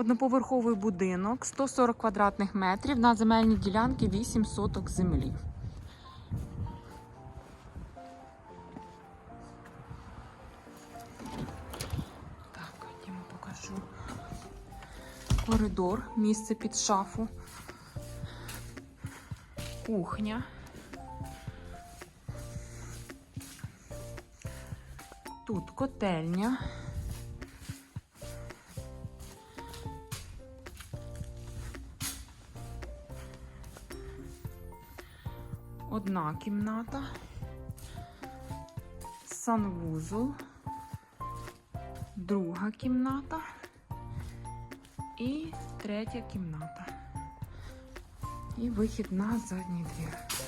Одноповерховий будинок, 140 квадратних метрів на земельній ділянці 8 соток землі. Так, ходімо покажу. Коридор, місце під шафу. Кухня. Тут котельня. Одна кімната. Санвузол. Друга кімната. І третя кімната. І вихід на задній двір.